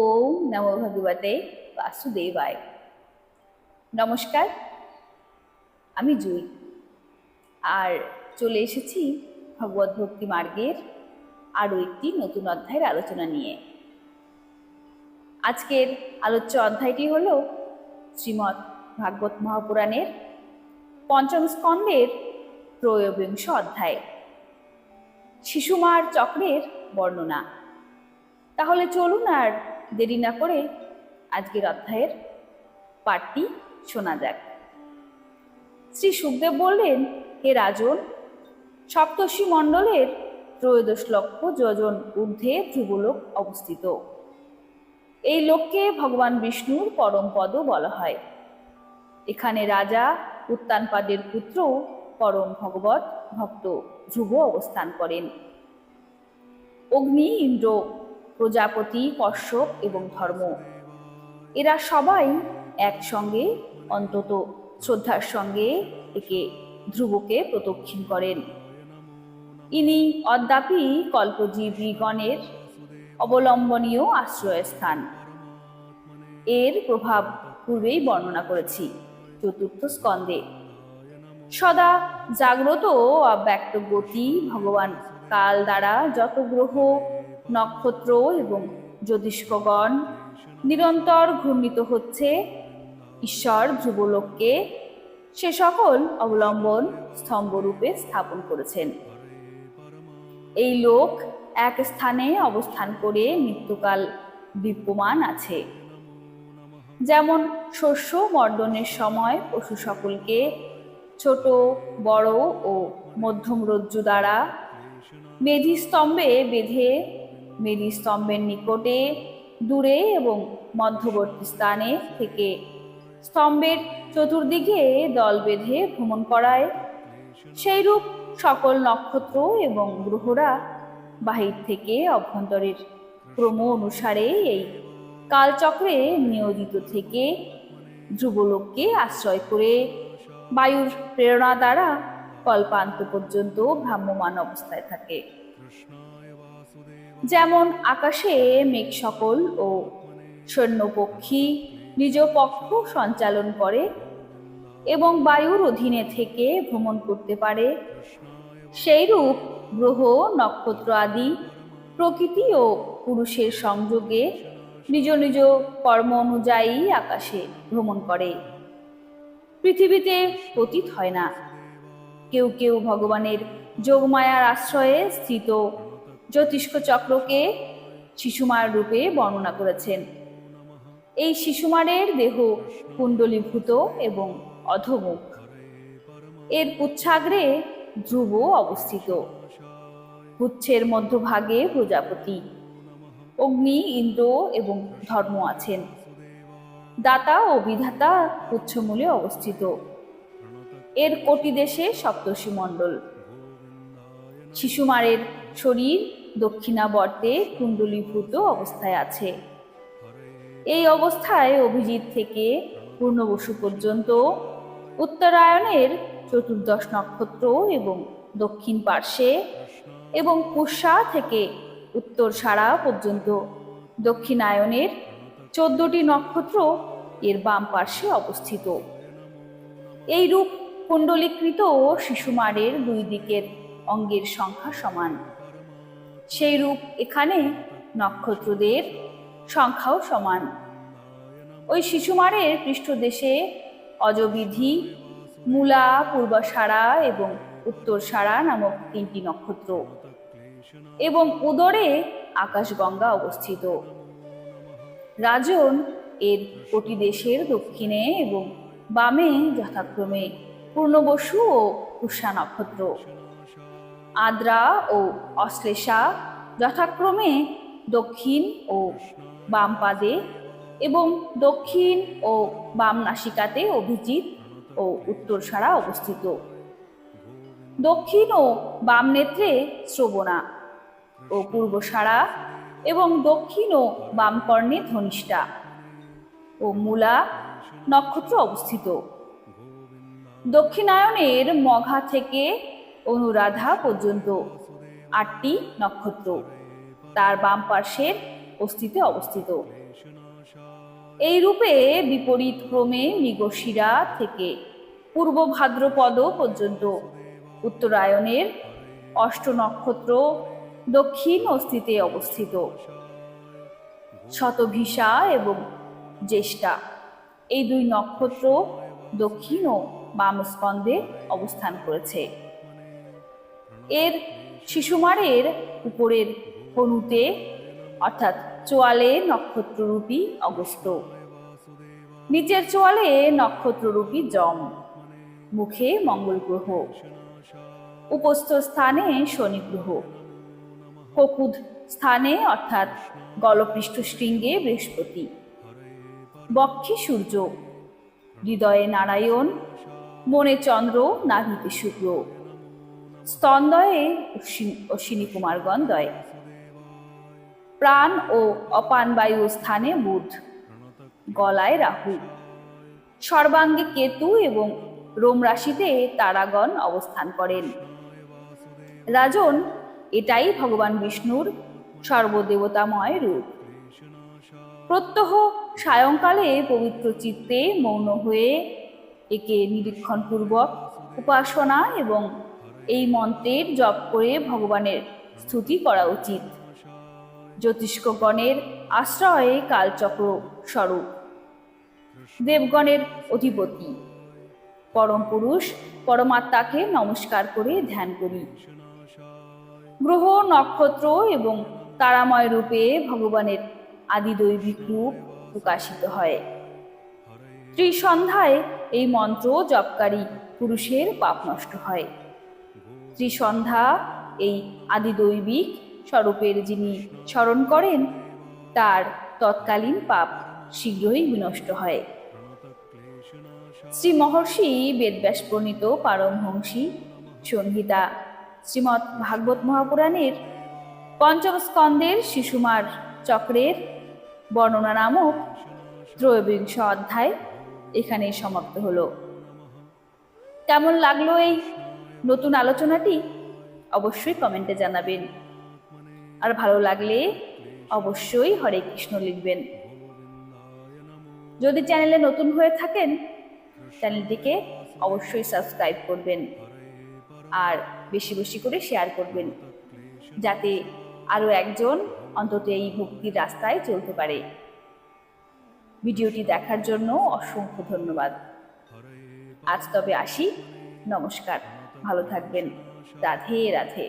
ওম নমো ভগবতে বাসুদেবায়। নমস্কার, আমি জুই। আর চলে এসেছি ভগবত ভক্তি মার্গের আরও একটি নতুন অধ্যায়ের আলোচনা নিয়ে। আজকের আলোচ্য অধ্যায়টি হল শ্রীমৎ ভাগবত মহাপুরাণের পঞ্চম স্কন্দের ত্রয়োবিংশ অধ্যায়, শিশুমার চক্রের বর্ণনা। তাহলে চলুন আর দেরি না করে আজকের অধ্যায়ের পাঠটি শোনা যাক। শ্রী সুখদেব বললেন, হে রাজন, সপ্তর্ষি মণ্ডলের ত্রয়োদশ লক্ষ যজন ঊর্ধ্বে ধ্রুবলোক অবস্থিত। এই লোককে ভগবান বিষ্ণুর পরম পদ বলা হয়। এখানে রাজা উত্তানপাদের পুত্র পরম ভগবত ভক্ত ধ্রুব অবস্থান করেন। অগ্নি ইন্দ্র প্রজাপতি, কশ্যপ এবং ধর্ম। এরা সবাই একসঙ্গে, অন্তত শ্রদ্ধার সঙ্গে একে ধ্রুবকে প্রদক্ষিণ করেন। ইনি অদ্যাপি কল্পজীবীগণের অবলম্বনীয় আশ্রয়স্থান। এর প্রভাব পূর্বেই বর্ণনা করেছি, চতুর্থ স্কন্ধে। সদা জাগ্রত অব্যক্ত গতি ভগবান কাল দ্বারা যত গ্রহ নক্ষত্র এবং জ্যোতিষ্কগণ নিরন্তর ঘূর্ণিত হচ্ছে। ঈশ্বর ধ্রুবলোককে সে সকল অবলম্বন স্তম্ভরূপে স্থাপন করেছেন। এই লোক এক স্থানে অবস্থান করে মৃত্যুকাল বিদ্যমান আছে। যেমন শস্য মর্দনের সময় পশু সকলকে ছোট, বড় ও মধ্যম রজ্জু দ্বারা মেধি স্তম্ভে বেঁধে মেধি স্তম্ভের নিকটে, দূরে এবং মধ্যবর্তী স্থানে থেকে। স্তম্ভের চতুর্দিকে দল বেঁধে ভ্রমণ করায়। সেইরূপ সকল নক্ষত্র এবং গ্রহরা বাহির থেকে অভ্যন্তরের ক্রম অনুসারে এই কালচক্রে নিয়োজিত থেকে ধ্রুবলোককে আশ্রয় করে বায়ুর প্রেরণা দ্বারা কল্পান্ত পর্যন্ত ভ্রাম্যমান অবস্থায় থাকে। যেমন আকাশে মেঘ সকল ও সৈন্যপক্ষী নিজ পক্ষ সঞ্চালন করে এবং বায়ুর অধীনে থেকে ভ্রমণ করতে পারে। সেইরূপ গ্রহ, নক্ষত্র আদি প্রকৃতি ও পুরুষের সংযোগে নিজ নিজ কর্ম অনুযায়ী আকাশে ভ্রমণ করে। পৃথিবীতে পতিত হয় না। কেউ কেউ ভগবানের যোগমায়ার আশ্রয়ে স্থিত জ্যোতিষ্ক চক্রকে শিশুমার রূপে বর্ণনা করেছেন। এই শিশুমারের দেহ কুণ্ডলীভূত এবং অধমুখ। এর পুচ্ছাগ্রে ধ্রুব অবস্থিত। পুচ্ছের মধ্যভাগে প্রজাপতি। অগ্নি, ইন্দ্র এবং ধর্ম আছেন। দাতা ও বিধাতা পুচ্ছমূলে অবস্থিত। এর কোটি দেশে সপ্তর্ষি মণ্ডল। শিশুমারের শরীর দক্ষিণাবর্তে কুণ্ডলীভূত অবস্থায় আছে। এই অবস্থায় অভিজিৎ থেকে পূর্ণবসু পর্যন্ত উত্তরায়ণের চতুর্দশ নক্ষত্র এবং দক্ষিণ পার্শ্বে এবং পুষ্যা থেকে উত্তর সারা পর্যন্ত দক্ষিণায়নের চোদ্দটি নক্ষত্র এর বাম পার্শ্বে অবস্থিত। এই রূপ কুণ্ডলীকৃত শিশুমারের দুই দিকের অঙ্গের সংখ্যা সমান। সেই রূপ এখানে নক্ষত্রদের সংখ্যাও সমান। ওই শিশুমারের পৃষ্ঠদেশে অজবিধি, মূলা, পূর্বাসারা এবং উত্তর সারা নামক তিনটি নক্ষত্র এবং উদরে আকাশগঙ্গা অবস্থিত। রাজন এর কোটি দেশের দক্ষিণে এবং বামে যথাক্রমে পূর্ণবসু ও পুষ্যা নক্ষত্র। আদ্রা ও অশ্লেষা যথাক্রমে দক্ষিণ ও বাম পাদে এবং দক্ষিণ ও বাম নাসিকাতে অভিজিৎ ও উত্তর সারা অবস্থিত। দক্ষিণ ও বাম নেত্রে শ্রবণা ও পূর্ব সারা এবং দক্ষিণ ও বাম কর্ণে ধনিষ্ঠা ও মূলা নক্ষত্র অবস্থিত। দক্ষিণায়নের মঘা থেকে অনুরাধা পর্যন্ত। আটটি নক্ষত্র। তার বাম পার্শ্বের অস্তিতে অবস্থিত। এই রূপে বিপরীত ক্রমে মৃগশিরা থেকে পূর্ব ভাদ্রপদ পর্যন্ত। উত্তরায়ণের অষ্ট নক্ষত্র দক্ষিণ অস্তিতে অবস্থিত। শতভিসা এবং জ্যেষ্ঠা। এই দুই নক্ষত্র দক্ষিণ ও বাম স্কন্ধে অবস্থান করেছে। এর শিশুমারের উপরের হনুতে, অর্থাৎ চোয়ালে নক্ষত্ররূপী অগস্ত নিচের চোয়ালে নক্ষত্ররূপী যম। মুখে মঙ্গল গ্রহ। উপস্থ স্থানে শনি গ্রহ। ককুদ স্থানে, অর্থাৎ গলপৃষ্ঠ শৃঙ্গে বৃহস্পতি। বক্ষে সূর্য। হৃদয়ে নারায়ণ। মনে চন্দ্র, নাভিতে শুক্র। স্তন্দয়ে অশ্বিনী অশ্বিনী কুমারগণদয় প্রাণ ও অপান বায়ু স্থানে বুধ, গলায় রাহু। সর্বাঙ্গে কেতু এবং রোম রাশিতে তারাগণ অবস্থান করেন। রাজন, এটাই ভগবান বিষ্ণুর সর্বদেবতাময় রূপ। প্রত্যহ সায়ংকালে পবিত্র চিত্তে মৌন হয়ে একে নিরীক্ষণপূর্বক উপাসনা এবং এই মন্ত্রের জপ করে ভগবানের স্তুতি করা উচিত। জ্যোতিষ্কগণের আশ্রয়ে কালচক্র স্বরূপ। দেবগণের অধিপতি। পরম পুরুষ পরমাত্মাকে নমস্কার করে ধ্যান করি। গ্রহ, নক্ষত্র এবং তারাময় রূপে ভগবানের আদি দৈবিক রূপ প্রকাশিত হয়। ত্রিসন্ধ্যায় এই মন্ত্র জপকারী পুরুষের পাপ নষ্ট হয়। ত্রিসন্ধ্যা, এই আদি দৈবিক স্বরূপের যিনি স্মরণ করেন, তার তৎকালীন পাপ শীঘ্রই বিনষ্ট হয়। শ্রী মহর্ষি বেদব্যাস প্রণীত পারমহংসী সংহিতা শ্রীমৎ ভাগবত মহাপুরাণের পঞ্চম স্কন্দের শিশুমার চক্রের বর্ণনা নামক ত্রয়োবিংশ অধ্যায় এখানে সমাপ্ত হলো। কেমন লাগল এই নতুন আলোচনাটি অবশ্যই কমেন্টে জানাবেন। আর ভালো লাগলে অবশ্যই হরে কৃষ্ণ লিখবেন। যদি চ্যানেলে নতুন হয়ে থাকেন, চ্যানেলটিকে অবশ্যই সাবস্ক্রাইব করবেন আর বেশি বেশি করে শেয়ার করবেন, যাতে আরও একজন অন্তত এই ভক্তির রাস্তায় চলতে পারে। ভিডিওটি দেখার জন্য অসংখ্য ধন্যবাদ। আজ তবে আসি। নমস্কার। ভালো থাকবেন। রাধে রাধে।